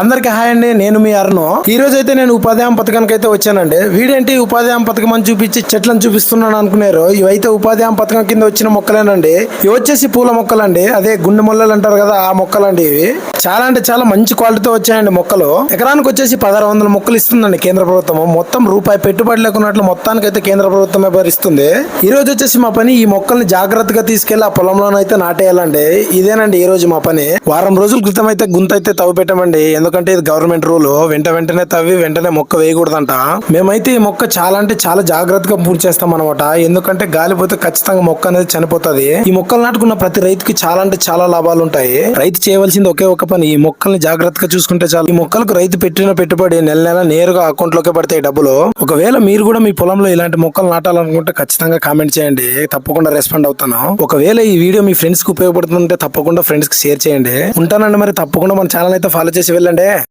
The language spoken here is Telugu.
అందరికి హాయ్ అండి నేను మీ అరుణు. ఈ రోజు అయితే నేను ఉపాధి హామీ పథకానికి అయితే వచ్చానండి. వీడేంటి ఉపాధి హామీ పథకం అని చూపించి చెట్లను చూపిస్తున్నాను అనుకున్నారు. ఇవైతే ఉపాధి హామీ పథకం కింద వచ్చిన మొక్కలేనండి. ఇవి వచ్చేసి పూల మొక్కలండి. అదే గుండె మొల్లలు అంటారు కదా ఆ మొక్కలండి ఇవి. చాలా అంటే చాలా మంచి క్వాలిటీతో వచ్చాయండి మొక్కలు. ఎకరానికి వచ్చేసి పదహారు వందల మొక్కలు ఇస్తుందండి కేంద్ర ప్రభుత్వం. మొత్తం రూపాయి పెట్టుబడి లేకున్నట్లు మొత్తానికి అయితే కేంద్ర ప్రభుత్వమే భరిస్తుంది. ఈ రోజు వచ్చేసి మా పని ఈ మొక్కల్ని జాగ్రత్తగా తీసుకెళ్ళి ఆ పొలంలోనైతే నాటేయాలండి. ఇదేనండి ఈ రోజు మా పని. వారం రోజుల క్రితం అయితే గుంత అయితే తవ్వు పెట్టమండి. ఎందుకంటే ఇది గవర్నమెంట్ రూల్. వెంట వెంటనే తవ్వి వెంటనే మొక్క వేయకూడదంట. మేమైతే ఈ మొక్క చాలా అంటే చాలా జాగ్రత్తగా పూర్తి చేస్తాం అనమాట ఎందుకంటే గాలిపోతే ఖచ్చితంగా మొక్క అనేది చనిపోతుంది. ఈ మొక్కలు నాటుకున్న ప్రతి రైతుకి చాలా అంటే చాలా లాభాలు ఉంటాయి. రైతు చేయవలసింది ఒకే ఒక పని ఈ మొక్కల్ని జాగ్రత్తగా చూసుకుంటే చాలు. ఈ మొక్కలకు రైతు పెట్టిన పెట్టుబడి నెల నెల నేరుగా అకౌంట్ లోకే పడతాయి డబ్బులు. ఒకవేళ మీరు కూడా మీ పొలంలో ఇలాంటి మొక్కలు నాటాలనుకుంటే ఖచ్చితంగా కామెంట్ చేయండి. తప్పకుండా రెస్పాండ్ అవుతాను. ఒకవేళ ఈ వీడియో మీ ఫ్రెండ్స్కి ఉపయోగపడుతుంటే తప్పకుండా ఫ్రెండ్స్కి షేర్ చేయండి. ఉంటానండి మరి తప్పకుండా మన ఛానల్ అయితే ఫాలో చేసి వెళ్ళండి. చూడండి